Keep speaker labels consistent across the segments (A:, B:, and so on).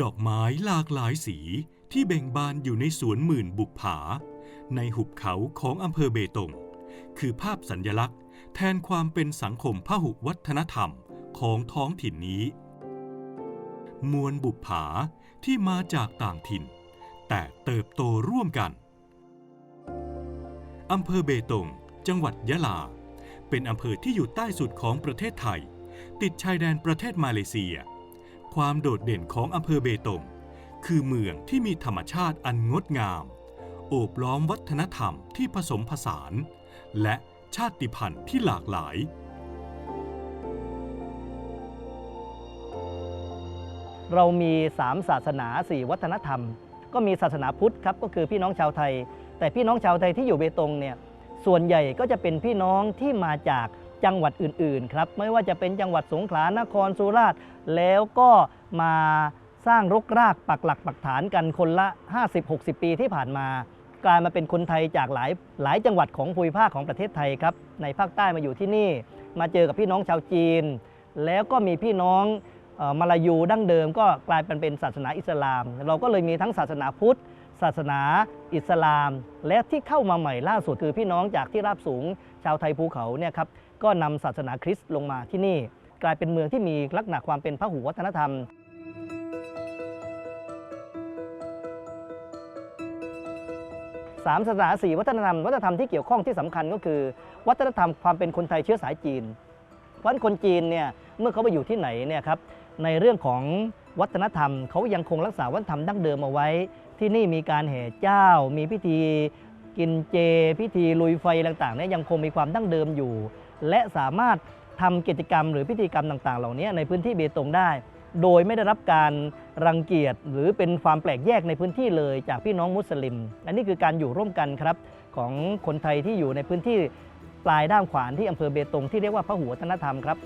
A: ดอกไม้หลากหลายสีที่เบ่งบานอยู่ในสวนหมื่นบุกผา ในหุบเขาของอำเภอเบตง คือภาพสัญญลักษณ์ แทนความเป็นสังคมพหุวัฒนธรรมของท้องถิ่นนี้ มวลบุปผาที่มาจากต่างถิ่น แต่เติบโตร่วมกันอำเภอเบตง จังหวัดยะลา เป็นอำเภอที่อยู่ใต้สุดของประเทศไทย ติดชายแดนประเทศมาเลเซีย ความโดดเด่นของอำเภอเบตง คือเมืองที่มีธรรมชาติอันงดงาม โอบล้อมวัฒนธรรมที่ผสมผสาน และชาติพันธุ์ที่หลากหลาย
B: เรามี 3 ศาสนา 4 วัฒนธรรม ก็มีศาสนาพุทธครับก็คือพี่น้องชาวไทย แต่พี่น้องชาวไทยที่อยู่เบตงเนี่ยส่วนใหญ่ก็จะเป็นพี่น้องที่มาจาก จังหวัดอื่นๆครับไม่ว่าจะเป็นจังหวัดสงขลานครสุราษฎร์แล้วก็มาสร้างรกรากปักหลักปักฐานกันคนละ 50-60 ปีที่ผ่านมา กลายมาเป็นคนไทยจากหลายหลายจังหวัดของภูมิภาคของประเทศไทยครับในภาคใต้มาอยู่ที่นี่ มาเจอกับพี่น้องชาวจีน แล้วก็มีพี่น้องออมาลายูดั้งเดิมก็กลายเป็นเป็นศาสนาอิสลาม เราก็เลยมีทั้งศาสนาพุทธ ศาสนาอิสลาม และที่เข้ามาใหม่ล่าสุดคือพี่น้องจากที่ราบสูงชาวไทยภูเขาเนี่ยครับ ก็นำศาสนาคริสต์ลงมาที่นี่ กลายเป็นเมืองที่มีลักษณะความเป็นพหุวัฒนธรรมสามศาสนาสี่วัฒนธรรม วัฒนธรรมที่เกี่ยวข้องที่สำคัญก็คือ วัฒนธรรมความเป็นคนไทยเชื้อสายจีนเพราะฉะนั้นคนจีนเนี่ยเมื่อเขาไปอยู่ที่ไหนเนี่ยครับในเรื่องของวัฒนธรรมเขายังคงรักษาวัฒนธรรมดั้งเดิมเอาไว้ ที่นี่มีการแห่เจ้า มีพิธีกินเจ พิธีลุยไฟต่างๆเนี่ยยังคงมีความดั้งเดิมอยู่ และสามารถทำกิจกรรมหรือพิธีกรรมต่าง ๆ เหล่านี้ในพื้นที่เบตงได้ โดยไม่ได้รับการรังเกียจหรือเป็นความแปลกแยกในพื้นที่เลยจากพี่น้องมุสลิมอันนี้คือการอยู่ร่วมกันครับของคนไทยที่อยู่ในพื้นที่ปลายด้ามขวานที่อำเภอเบตงที่เรียกว่าพระหุวัฒนธรรมครับ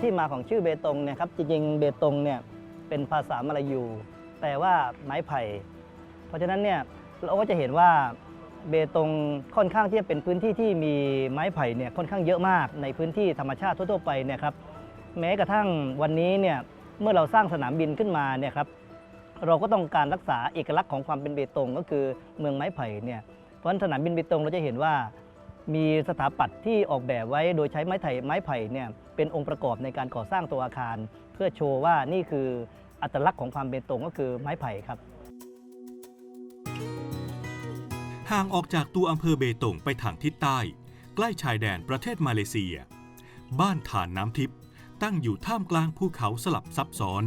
B: ที่มาของชื่อเบตงเนี่ยครับจริงๆเบตงเนี่ยเป็นภาษามลายูแปลว่าไม้ไผ่ เพราะฉะนั้นเนี่ย เราก็จะเห็นว่าเบตงค่อนข้างที่จะเป็นพื้นที่ที่มีไม้ไผ่เนี่ยค่อนข้างเยอะมากในพื้นที่ธรรมชาติทั่วๆไปเนี่ยครับแม้กระทั่งวันนี้เนี่ยเมื่อเราสร้างสนามบินขึ้นมาเนี่ยครับเราก็ต้องการรักษาเอกลักษณ์ของความเป็นเบตงก็คือเมืองไม้ไผ่เนี่ยเพราะฉะนั้นสนามบินเบตงเราจะเห็นว่า มีสถาปัตย์ที่ออกแบบไว้โดยใช้ไม้ไผ่ไม้ไผ่เนี่ยเป็นองค์ประกอบในการก่อสร้างตัวอาคาร เพื่อโชว์ว่านี่คืออัตลักษณ์ของความเป็นตงก็คือไม้ไผ่ครับ
A: ห่างออกจากตัวอำเภอเบตงไปทางทิศใต้ ใกล้ชายแดนประเทศมาเลเซีย บ้านฐานน้ำทิพย์ตั้งอยู่ท่ามกลางภูเขาสลับซับซ้อน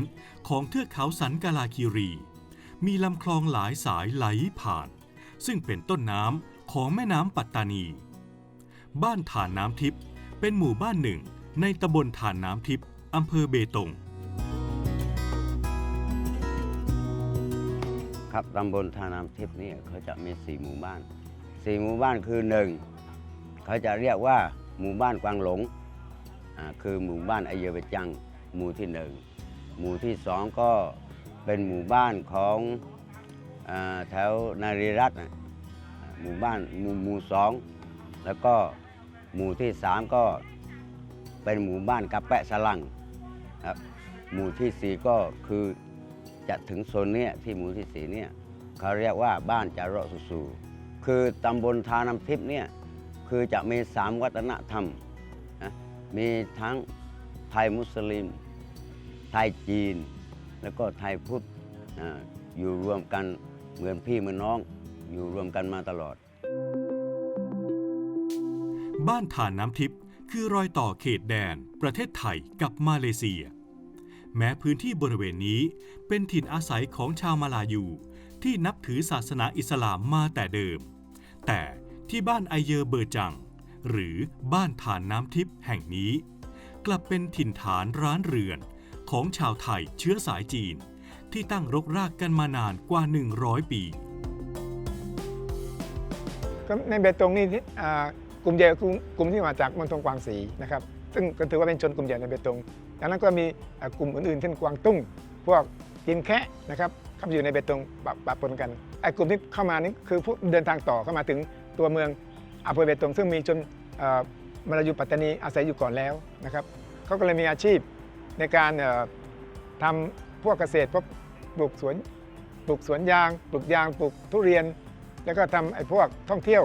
A: ของเทือกเขาสันกาลาคีรี มีลำคลองหลายสายไหลผ่าน ซึ่งเป็นต้นน้ำของแม่น้ำปัตตานี บ้านฐานน้ำทิพย์เป็นหมู่บ้านหนึ่งในตำบลฐานน้ำทิพย์อำเภอเบตง
C: ครับตำบลท่าน้ำทิพย์นี่เขาจะมีสี่หมู่บ้านสี่หมู่บ้านคือหนึ่งเขาจะเรียกว่าหมู่บ้านกวางหลงคือหมู่บ้านไอเยอเวจังหมู่ที่หนึ่งหมู่ที่สองก็เป็นหมู่บ้านของอแถวนารีรัตน์หมู่บ้านหมู่หมู่สองแล้วก็หมู่ที่สามก็เป็นหมู่บ้านกะแปะสลังครับหมู่ที่สี่ก็คือ จะถึงโซนเนี้ยที่หมู่ที่สีเนี่ยเขาเรียกว่าบ้านจาระสุสูคือตำบลทาน้ำทิพย์เนี่ยคือจะมีสามวัฒนธรรมนะมีทั้งไทยมุสลิม ไทยจีน แล้วก็ไทยพุทธอ่าอยู่รวมกันเหมือนพี่เหมือนน้อง อยู่รวมกันมาตลอด
A: บ้านฐานน้ำทิพย์คือรอยต่อเขตแดน ประเทศไทยกับมาเลเซีย แม้พื้นที่บริเวณนี้เป็นถิ่นอาศัยของชาวมาลายู ที่นับถือศาสนาอิสลามมาแต่เดิม แต่ที่บ้านไอเยอร์เบอร์จัง หรือบ้านฐานน้ำทิพย์แห่งนี้ กลับเป็นถิ่นฐานร้านเรือนของชาวไทยเชื้อสายจีน ที่ตั้งรกรากกันมานานกว่า 100 ปี
D: ก็ในเบตงนี่ที่อ่ากลุ่มใหญ่กลุ่มที่มาจากมณฑลกวางสีนะครับ ซึ่งก็ถือว่าเป็นชนกลุ่มใหญ่ในเบตงดังนั้นก็มีกลุ่มอื่นๆเช่นกวางตุ้ง พวกจีนแคะนะครับเข้าอยู่ในเบตงปะปะปนกันไอ้กลุ่มที่เข้ามานี่คือผู้เดินทางต่อเข้ามาถึงตัวเมืองอำเภอเบตง ซึ่งมีชนมาลายูปัตตานีอาศัยอยู่ก่อนแล้วนะครับเขาก็เลยมีอาชีพในการเอ่อทำพวกเกษตรพวกปลูกสวนปลูกสวนยาง ปลูกยางปลูกทุเรียน แล้วก็ทำไอ้พวกท่องเที่ยว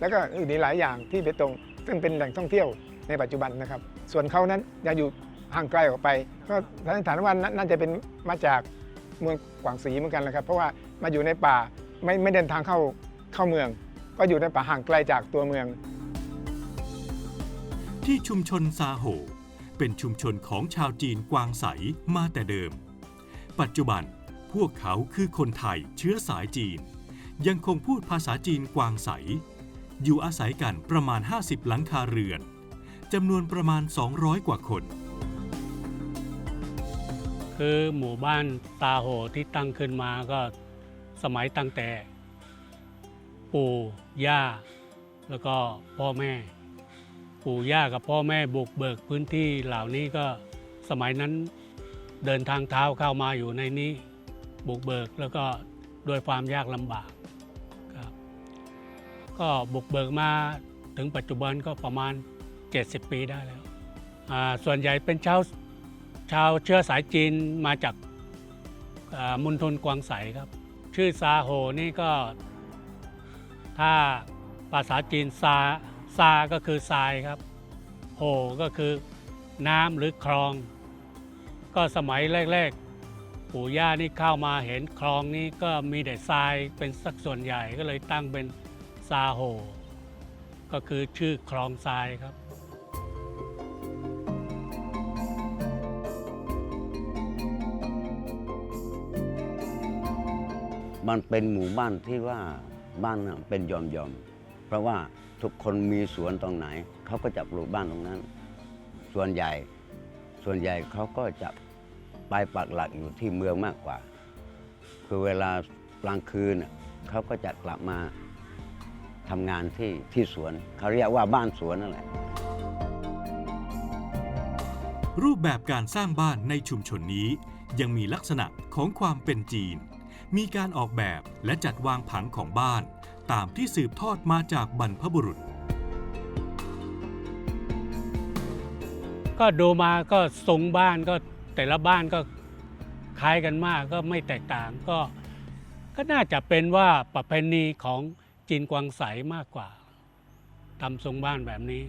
D: แล้วก็อื่นอีหลายอย่างที่เบตงซึ่งเป็นแหล่งท่องเที่ยว ในปัจจุบันนะครับ ส่วนเขานั้นยังอยู่ห่างไกลออกไป ก็สันนิษฐานว่าน่าน่าจะเป็นมาจากเมืองกวางสีเหมือนกันนะครับ เพราะว่ามาอยู่ในป่าไม่ไม่เดินทางเข้าเข้าเมือง ก็อยู่ในป่าห่างไกลจากตัวเมือง
A: ที่ชุมชนซาโห เป็นชุมชนของชาวจีนกวางใสมาแต่เดิม ปัจจุบันพวกเขาคือคนไทยเชื้อสายจีน ยังคงพูดภาษาจีนกวางใส อยู่อาศัยกันประมาณ 50 หลังคาเรือน จำนวนประมาณ 200 กว่าคน
E: คือหมู่บ้านตาโหที่ตั้งขึ้นมาก็สมัยตั้งแต่ ปู่ย่า แล้วก็พ่อแม่ ปู่ย่ากับพ่อแม่บุกเบิกพื้นที่เหล่านี้ก็สมัยนั้นเดินทางเท้าเข้ามาอยู่ในนี้ บุกเบิกแล้วก็ด้วยความยากลำบากครับก็บุกเบิกมาถึงปัจจุบันก็ประมาณ 70 ปีได้แล้ว ส่วนใหญ่เป็นชาวชาวเชื้อสายจีนมาจากอ่ามณฑลกวางใสครับ ชื่อซาโหนี่ก็ ถ้าภาษาจีนซาซาก็คือทรายครับโหก็คือน้ำหรือคลอง ก็สมัยแรกๆ ปู่ย่านี่เข้ามาเห็นคลองนี้ก็มีแต่ทรายเป็นสักส่วนใหญ่ก็เลยตั้งเป็นซาโหก็คือชื่อคลองทรายครับ
C: มันเป็นหมู่บ้านที่ว่าบ้านน่ะเป็นยอมยอมๆเพราะว่าทุกคนมีสวนตรงไหน เขาก็จะปลูกบ้านตรงนั้น ส่วนใหญ่ส่วนใหญ่เขาก็จะไปปักหลักอยู่ที่เมืองมากกว่า คือเวลากลางคืนเขาก็จะกลับมาทำงานที่ที่สวนเขาเรียกว่าบ้านสวนนั่นแหละ
A: รูปแบบการสร้างบ้านในชุมชนนี้ยังมีลักษณะของความเป็นจีน มีการออกแบบและจัดวางผังของบ้านตามที่สืบทอดมาจากบรรพบุรุษ
E: ก็ดูมาก็ทรงบ้านก็แต่ละบ้านก็คล้ายกันมากก็ไม่แตกต่างก็ก็น่าจะเป็นว่าประเพณีของจีนกวางใสมากกว่าทำทรงบ้านแบบนี้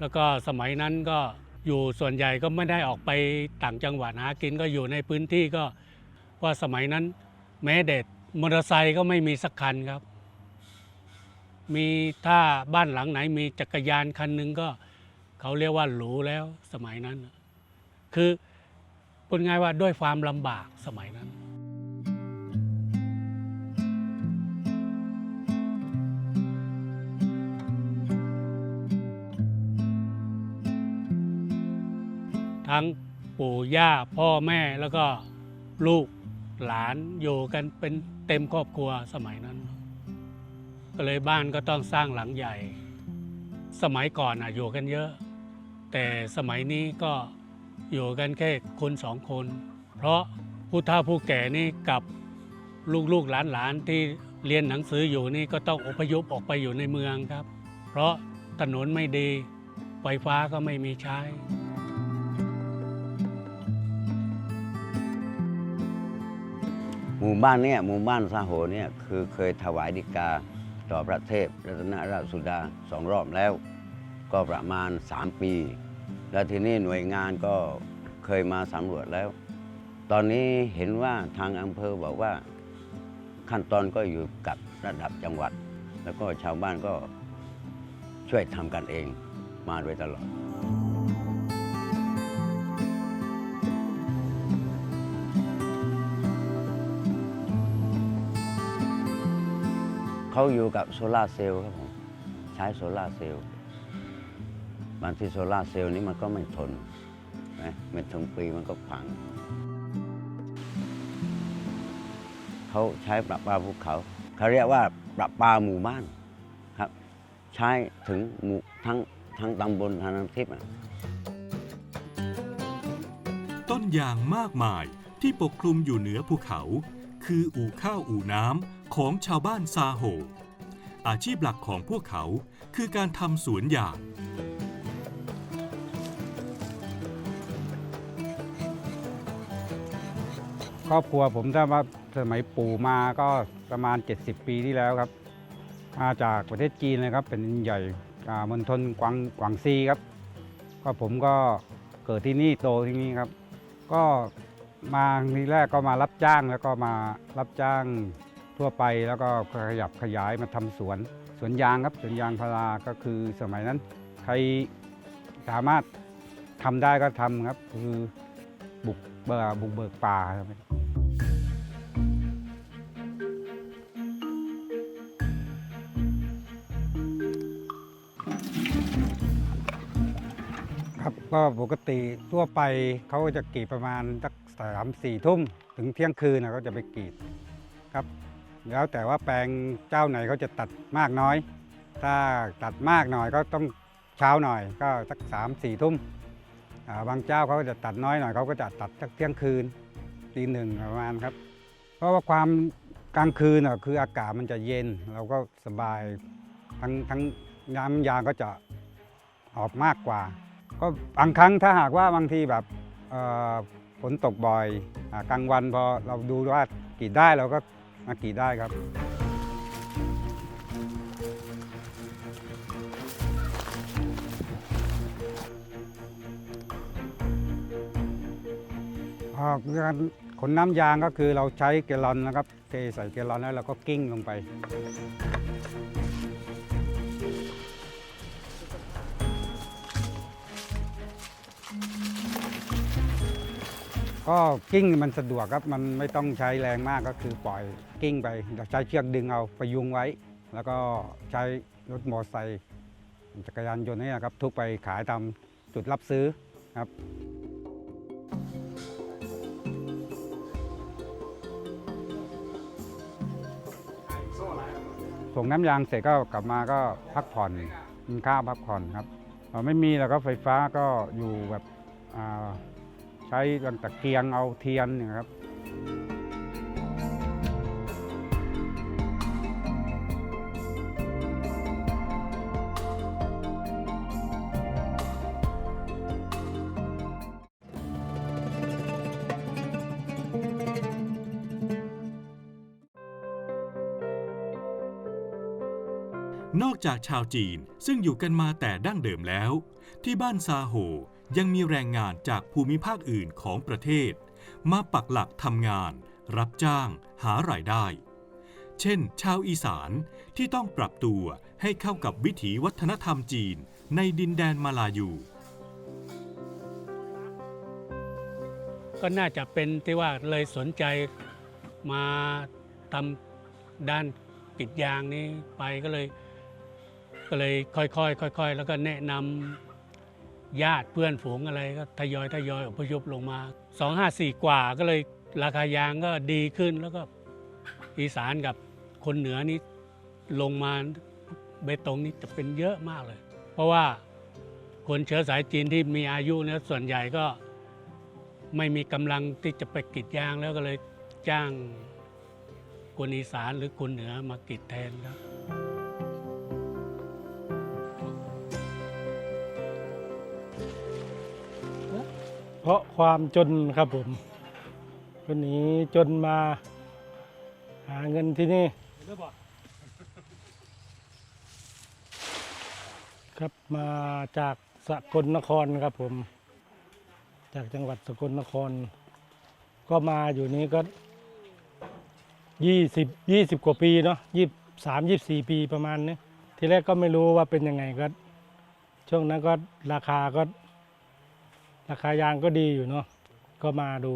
E: แล้วก็สมัยนั้นก็อยู่ส่วนใหญ่ก็ไม่ได้ออกไปต่างจังหวัดหากินก็อยู่ในพื้นที่ก็ ว่าสมัยนั้น แม้เด็ดมอเตอร์ไซค์ก็ไม่มีสักคันครับ มีถ้าบ้านหลังไหนมีจักรยานคันหนึ่งก็ เขาเรียกว่าหรูแล้วสมัยนั้น คือพูดง่ายว่าด้วยความลำบากสมัยนั้นทั้งปู่ย่าพ่อแม่แล้วก็ลูก หลานอยู่กันเป็นเต็มครอบครัวสมัยนั้น ก็เลยบ้านก็ต้องสร้างหลังใหญ่ สมัยก่อนอะอยู่กันเยอะ แต่สมัยนี้ก็อยู่กันแค่คนสองคน เพราะผู้เฒ่าผู้แก่นี่กับลูกๆหลานๆที่เรียนหนังสืออยู่นี่ก็ต้องอพยพออกไปอยู่ในเมืองครับ เพราะถนนไม่ดีไฟฟ้าก็ไม่มีใช้
C: หมู่บ้านเนี่ยหมู่บ้านซาโหเนี่ยคือเคยถวายดีกาต่อพระเทพรัตนราชสุดาสองรอบแล้ว ก็ประมาณ 3 ปี แล้วทีนี้หน่วยงานก็เคยมาสำรวจแล้ว ตอนนี้เห็นว่าทางอำเภอบอกว่าขั้นตอนก็อยู่กับระดับจังหวัด แล้วก็ชาวบ้านก็ช่วยทำกันเองมาโดยตลอด เขาอยู่กับโซลาร์เซลล์ครับผมใช้โซลาร์เซลล์บางทีโซลาร์เซลล์นี้มันก็ไม่ทนนะไม่ถึงปีมันก็พังเขาใช้ประปาภูเขาเขาเรียกว่าประปาหมู่บ้านครับ ใช้ถึงหมู่ทั้งทั้งตำบลทางน้ำทิพย์
A: ต้นยางมากมายที่ปกคลุมอยู่เหนือภูเขา คืออู่ข้าวอู่น้ำ ของชาวบ้านซาโฮ อาชีพหลักของพวกเขาคือการทำสวนยาง
F: ครอบครัวผมถ้ามาสมัยปู่มาก็ประมาณ 70 ปีที่แล้วครับมาจากประเทศจีนเลยครับเป็นใหญ่อามณฑลกวางกวางซีครับ ก็ผมก็เกิดที่นี่โตที่นี่ครับ ก็มาทีแรกก็มารับจ้างแล้วก็มารับจ้าง ทั่วไปแล้วก็ขยับขยายมาทำสวนสวนยางครับสวนยางพาราก็คือสมัยนั้นใครสามารถทำได้ก็ทำครับ คือบุกเบิกบุกเบิกป่าครับครับก็ปกติทั่วไปเขาจะกรีดประมาณสักสามสี่ทุ่ม ถึงเที่ยงคืนนะเขาจะไปกรีดครับ แล้วแต่ว่าแปลงเจ้าไหนเขาจะตัดมากน้อย ถ้าตัดมากหน่อยก็ต้องเช้าหน่อยก็สักสามสี่ทุ่มอ่าบางเจ้าเขาก็จะตัดน้อยหน่อยเขาก็จะตัดสักเที่ยงคืนตีหนึ่งประมาณครับ เพราะว่าความกลางคืนน่ะคืออากาศมันจะเย็นเราก็สบายทั้งทั้งน้ำยางก็จะออกมากกว่า ก็บางครั้งถ้าหากว่าบางทีแบบอ่อฝนตกบ่อยอกลางวันพอเราดูว่ากรีดได้เราก็ มากรีดได้ครับ การขนน้ำยางก็คือเราใช้แกลอนนะครับ เทใส่แกลอนแล้วเราก็กิ้งลงไป ก็กิ้งมันสะดวกครับ มันไม่ต้องใช้แรงมากก็คือปล่อย กิ้งไปเราใช้เชือกดึงเอาประยุงไว้ แล้วก็ใช้รถมอเตอร์ไซค์จักรยานยนต์นี่นะครับทุกไปขายตามจุดรับซื้อครับส่งน้ำยางเสร็จก็กลับมาก็พักผ่อนกินข้าวพักผ่อนครับเอ่อไม่มีแล้วก็ไฟฟ้าก็อยู่แบบใช้ตตะเกียงเอาเทียนนยครับ
A: จากชาวจีนซึ่งอยู่กันมาแต่ดั้งเดิมแล้ว ที่บ้านซาโฮยังมีแรงงานจากภูมิภาคอื่นของประเทศ มาปักหลักทำงาน รับจ้าง หารายได้ เช่น ชาวอีสานที่ต้องปรับตัวให้เข้ากับวิถีวัฒนธรรมจีนในดินแดนมาลายู
E: ก็น่าจะเป็นที่ว่าเลยสนใจมาทำด้านกรีดยางนี้ไปก็เลย ก็เลยค่อยๆค่อย ๆ แล้วก็แนะนำญาติเพื่อนฝูงอะไรก็ทยอยทยอยอพยพลงมา 2 5 4 กว่าก็เลยราคายางก็ดีขึ้นแล้วก็อีสานกับคนเหนือนี้ลงมาเบตงนี่จะเป็นเยอะมากเลย เพราะว่าคนเชื้อสายจีนที่มีอายุเนี่ยส่วนใหญ่ก็ไม่มีกำลังที่จะไปกรีดยางแล้วก็เลยจ้างคนอีสานหรือคนเหนือมากรีดแทนครับ
G: เพราะความจนครับผมคนนี้จนมา หาเงินที่นี่ ครับมาจากสกลนครครับผม จากจังหวัดสกลนคร ก็มาอยู่นี้ก็ยี่สิบยี่สิบกว่าปีเนาะยี่สามยี่สี่ปีประมาณนี้ทีแรกก็ไม่รู้ว่าเป็นยังไงก็ ช่วงนั้นก็ราคาก็ ราคายางก็ดีอยู่เนาะก็มาดู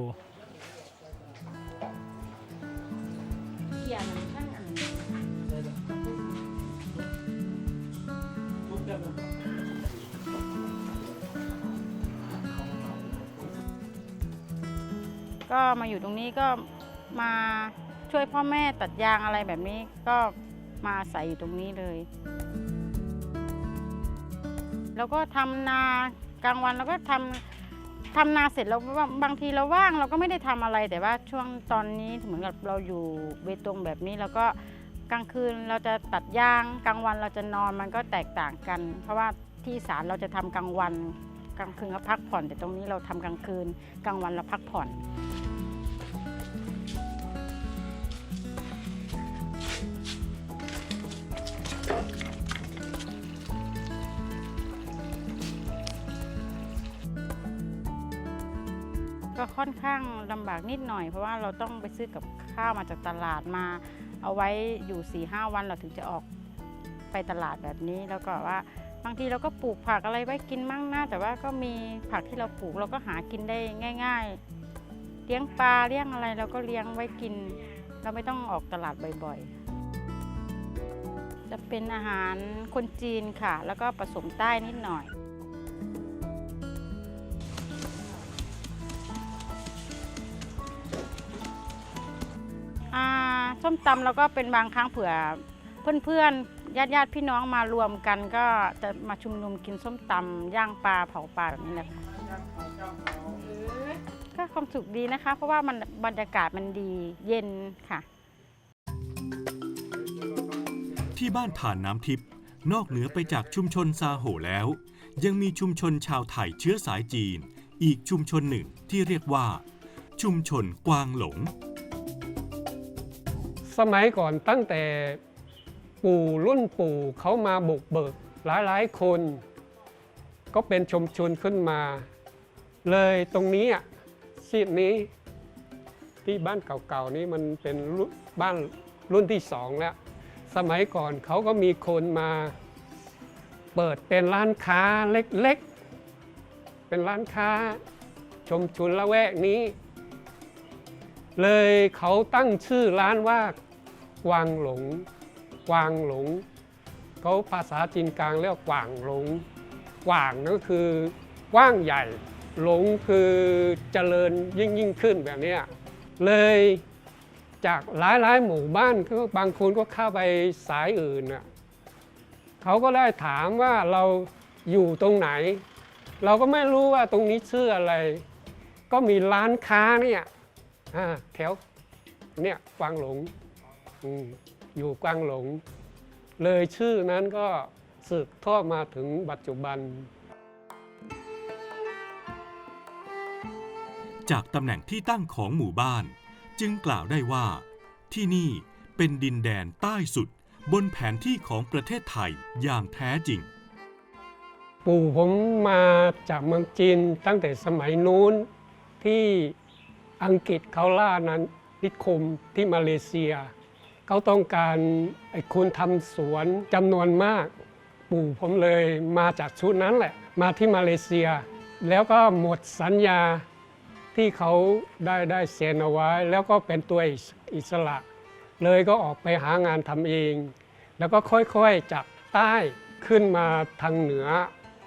H: ก็มาอยู่ตรงนี้ก็มาช่วยพ่อแม่ตัดยางอะไรแบบนี้ก็มาอาศัยอยู่ตรงนี้เลย แล้วก็ทำนากลางวันเราก็ทำ ทำนาเสร็จแล้วบางทีเราว่างเราก็ไม่ได้ทำอะไร แต่ว่าช่วงตอนนี้เหมือนกับเราอยู่เบตงแบบนี้แล้วก็กลางคืนเราจะตัดยางกลางวันเราจะนอนมันก็แตกต่างกัน เพราะว่าที่ศาลเราจะทำกลางวัน กลางคืนก็พักผ่อน แต่ตรงนี้เราทำกลางคืน กลางวันเราพักผ่อน ก็ค่อนข้างลำบากนิดหน่อย เพราะว่าเราต้องไปซื้อกับข้าวมาจากตลาดมา เอาไว้อยู่4ี่ห้าวันเราถึงจะออกไปตลาดแบบนี้แล้วก็ว่าบางทีเราก็ปลูกผักอะไรไว้กินมั่งนะแต่ว่าก็มีผักที่เราปลูกเราก็หากินได้ง่าย ๆ เลี้ยงปลาเลี้ยงอะไรเราก็เลี้ยงไว้กิน เราไม่ต้องออกตลาดบ่อยๆ จะเป็นอาหารคนจีนค่ะ แล้วก็ผสมใต้นิดหน่อย ส้มตำแล้วก็เป็นบางครั้งเผื่อเพื่อนๆญาติญาติพี่น้องมารวมกัน ก็จะมาชุมนุมกินส้มตำย่างปลาเผาปลาแบบนี้แหละค่ะก็ความสุขดีนะคะ เพราะว่ามันบรรยากาศมันดีเย็นค่ะ
A: ที่บ้านฐานน้ำทิพย์นอกเหนือไปจากชุมชนซาโหแล้ว ยังมีชุมชนชาวไทยเชื้อสายจีน อีกชุมชนหนึ่งที่เรียกว่า ชุมชนกวางหลง
I: สมัยก่อนตั้งแต่ปู่รุ่นปู่เขามาบุกเบิกหลายๆคน ก็เป็นชุมชนขึ้นมา เลยตรงนี้อะซีดนี้ ที่บ้านเก่าๆนี้มันเป็นรุ่นบ้านรุ่นที่สองแล้ว สมัยก่อนเขาก็มีคนมาเปิดเป็นร้านค้าเล็กๆ เป็นร้านค้า ชมชนละแวกนี้ เลยเขาตั้งชื่อร้านว่า วางหลงกวางหลง เขาภาษาจีนกลางเรียกว่ากวางหลงกวางก็คือกว้างใหญ่ หลงคือเจริญยิ่งยิ่งขึ้นแบบนี้เลยจากหลายหลายหมู่บ้านก็บางคนก็เข้าไปสายอื่นน่ะเขาก็ได้ถามว่าเราอยู่ตรงไหน เราก็ไม่รู้ว่าตรงนี้ชื่ออะไร ก็มีร้านค้าเนี่ยแถวเนี่ยกวางหลง อืมอยู่กวางหลง เลยชื่อนั้นก็สืบทอดมาถึงปัจจุบัน
A: จากตำแหน่งที่ตั้งของหมู่บ้าน จึงกล่าวได้ว่า ที่นี่เป็นดินแดนใต้สุดบนแผนที่ของประเทศไทยอย่างแท้จริง
I: ปู่ผมมาจากเมืองจีนตั้งแต่สมัยนู้นที่อังกฤษเขาล่านั้นนิคมที่มาเลเซีย เขาต้องการไอ้คนทำสวนจำนวนมาก ปู่ผมเลยมาจากชุดนั้นแหละ มาที่มาเลเซีย แล้วก็หมดสัญญาที่เขาได้ได้เซ็นเอาไว้ แล้วก็เป็นตัวอิสระ เลยก็ออกไปหางานทำเอง แล้วก็ค่อยๆจากใต้ขึ้นมาทางเหนือ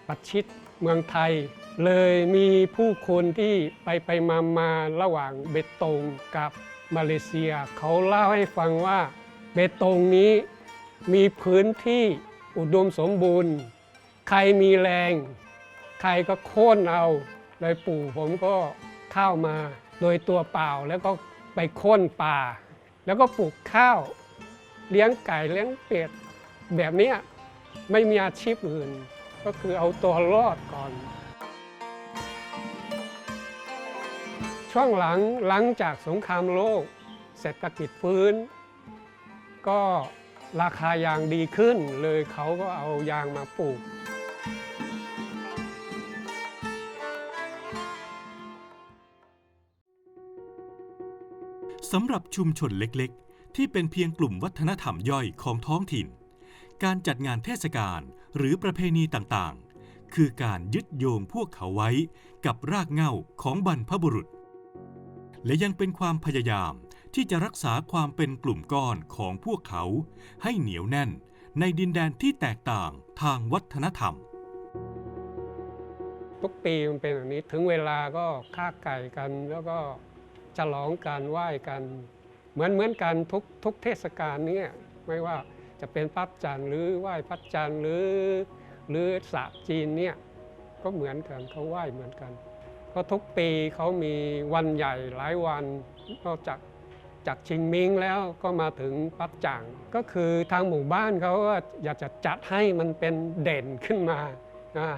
I: ปัดชิดเมืองไทย เลยมีผู้คนที่ไปไปมามาระหว่างเบตงกับ มาเลเซีย เขาเล่าให้ฟังว่าเบตงนี้มีพื้นที่อุดมสมบูรณ์ ใครมีแรง ใครก็โค่นเอาเลยปู่ผมก็เข้ามาโดยตัวเปล่าแล้วก็ไปโค่นป่า แล้วก็ปลูกข้าว เลี้ยงไก่เลี้ยงเป็ด แบบนี้ไม่มีอาชีพอื่น ก็คือเอาตัวรอดก่อน ช่วงหลังหลังจากสงครามโลก เศรษฐกิจฟื้น ก็ราคายางดีขึ้น เลยเขาก็เอายางมาปลูก
A: สำหรับชุมชนเล็กๆ ที่เป็นเพียงกลุ่มวัฒนธรรมย่อยของท้องถิ่น การจัดงานเทศกาลหรือประเพณีต่างๆ คือการยึดโยงพวกเขาไว้กับรากเหง้าของบรรพบุรุษ และยังเป็นความพยายามที่จะรักษาความเป็นกลุ่มก้อนของพวกเขาให้เหนียวแน่นในดินแดนที่แตกต่างทางวัฒนธรรม
I: ทุกปีมันเป็นแบบนี้ถึงเวลาก็ฆ่าไก่กัน แล้วก็ฉลองการไหว้กัน เหมือนเหมือนกันทุกทุกเทศกาลเนี้ไม่ว่าจะเป็นพัดจันหรือไหว้พัดจันหรือ หรือสระจีนเนี่ยก็เหมือนกันเขาไหว้เหมือนกัน ราะทุกปีเขามีวันใหญ่หลายวัน นอกจากจากชิงมิงแล้วก็มาถึงปัดจังก็คือทางหมู่บ้านเขาก็อยากจะจัดให้มันเป็นเด่นขึ้นมา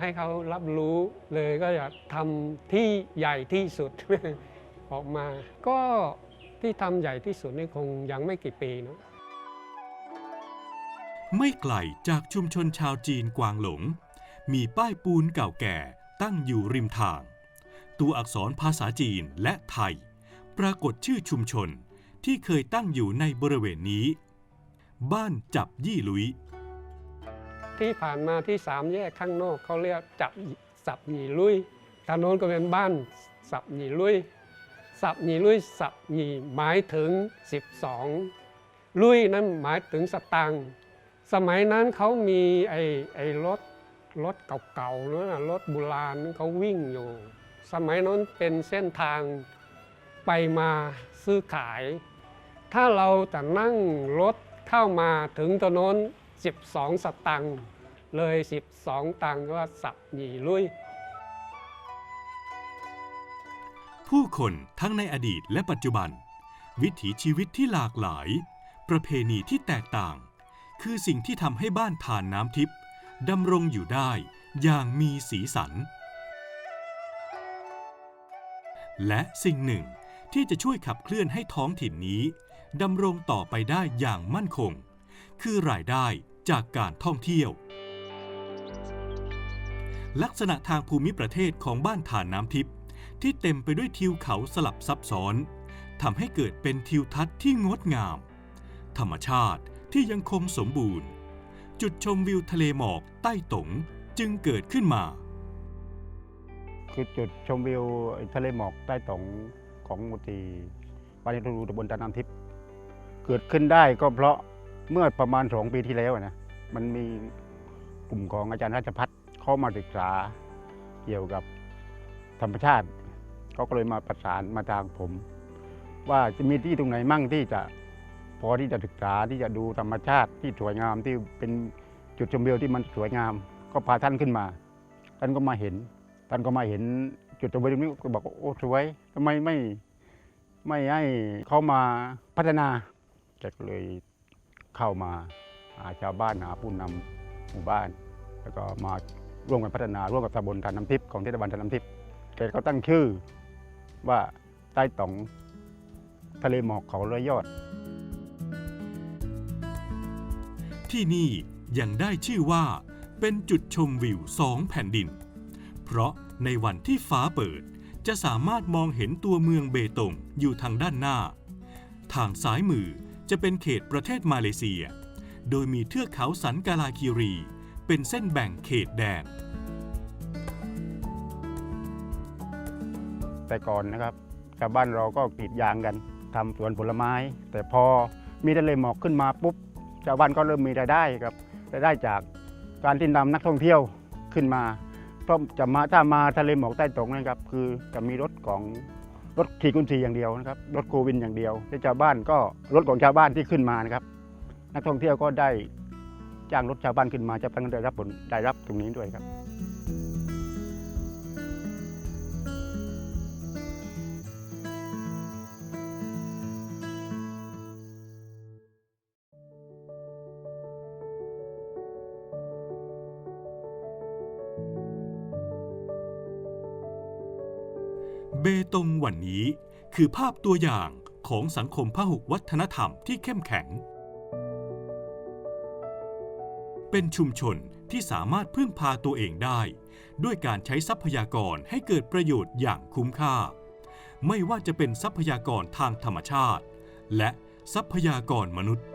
I: ให้เขารับรู้เลยก็อยากทำที่ใหญ่ที่สุดออกมา ก็ที่ทำใหญ่ที่สุดนี่คงยังไม่กี่ปีนะ
A: ไม่ไกลจากชุมชนชาวจีนกวางหลง มีป้ายปูนเก่าแก่ตั้งอยู่ริมทาง ตัวอักษรภาษาจีนและไทย ปรากฏชื่อชุมชนที่เคยตั้งอยู่ในบริเวณนี้ บ้านจับยี่ลุย
I: ที่ผ่านมาที่สามแยกข้างนอกเขาเรียกจับสับหนีลุยทางโน้นก็เป็นบ้านสับหนีลุย สับหนีลุยสับหนีหมายถึง 12 ลุยนั้นหมายถึงสตังค์สมัยนั้นเขามีไอ้ไอ้รถรถเก่าๆนะรถโบราณเขาวิ่งอยู่ สมัยนั้นเป็นเส้นทางไปมาซื้อขาย ถ้าเราจะนั่งรถเข้ามาถึงถนน12 สตังค์เลย 12 ตังค์ก็สับหนีลุย
A: ผู้คนทั้งในอดีตและปัจจุบัน วิถีชีวิตที่หลากหลาย ประเพณีที่แตกต่าง คือสิ่งที่ทำให้บ้านทานน้ำทิพย์ดำรงอยู่ได้อย่างมีสีสัน และสิ่งหนึ่งที่จะช่วยขับเคลื่อนให้ท้องถิ่นนี้ดำรงต่อไปได้อย่างมั่นคง คือรายได้จากการท่องเที่ยว ลักษณะทางภูมิประเทศของบ้านฐานน้ำทิพย์ที่เต็มไปด้วยทิวเขาสลับซับซ้อนทำให้เกิดเป็นทิวทัศน์ที่งดงาม ธรรมชาติที่ยังคงสมบูรณ์ จุดชมวิวทะเลหมอกใต้ตงจึงเกิดขึ้นมา
J: คือจุดชมวิวทะเลหมอกใต้ตงของมูตีปานิทูตำบลตาน้ำทิพย์เกิดขึ้นได้ก็เพราะเมื่อประมาณสองปีที่แล้วนะมันมีกลุ่มของอาจารย์ราชพัฒน์เข้ามาศึกษาเกี่ยวกับธรรมชาติเขาก็เลยมาประสานมาทางผม ว่าจะมีที่ตรงไหนมั่งที่จะพอที่จะศึกษาที่จะดูธรรมชาติที่สวยงามที่เป็นจุดชมวิวที่มันสวยงาม ก็พาท่านขึ้นมา ท่านก็มาเห็น ท่านก็มาเห็นจุดตรงนี้ก็บอกว่าโอ้สวยทำไมไม่ไม่ให้เขามาพัฒนาแกก็เลยเข้ามาหาชาวบ้านหาผู้นำหมู่บ้าน แล้วก็มาร่วมกันพัฒนาร่วมกับตำบลทานน้ำทิพย์ของเทศบาลทานน้ำทิพย์แกก็ตั้งชื่อว่าใต้ตองทะเลหมอกเขาร้อยยอด
A: ที่นี่ยังได้ชื่อว่าเป็นจุดชมวิวสองแผ่นดิน เพราะในวันที่ฟ้าเปิด จะสามารถมองเห็นตัวเมืองเบตงอยู่ทางด้านหน้า ทางซ้ายมือจะเป็นเขตประเทศมาเลเซีย โดยมีเทือกเขาสันกาลาคีรี เป็นเส้นแบ่งเขตแดน
J: แต่ก่อนนะครับชาวบ้านเราก็กรีดยางกันทำสวนผลไม้ แต่พอมีทะเลหมอกขึ้นมาปุ๊บชาวบ้านก็เริ่มมีรายได้ครับรายได้จากการที่นำนักท่องเที่ยวขึ้นมา ถ้าจะมาถ้ามาทะเลหมอกใต้ตรงนะครับ คือจะมีรถของรถขี่กุญชีอย่างเดียวนะครับ รถโควินอย่างเดียวที่ชาวบ้านก็รถของชาวบ้านที่ขึ้นมานะครับ นักท่องเที่ยวก็ได้จ้างรถชาวบ้านขึ้นมาจะเป็นได้รับผลได้รับตรงนี้ด้วยครั
A: บ ตงวันนี้ คือภาพตัวอย่างของสังคมพหุวัฒนธรรมที่เข้มแข็ง เป็นชุมชนที่สามารถพึ่งพาตัวเองได้ ด้วยการใช้ทรัพยากรให้เกิดประโยชน์อย่างคุ้มค่า ไม่ว่าจะเป็นทรัพยากรทางธรรมชาติ และทรัพยากรมนุษย์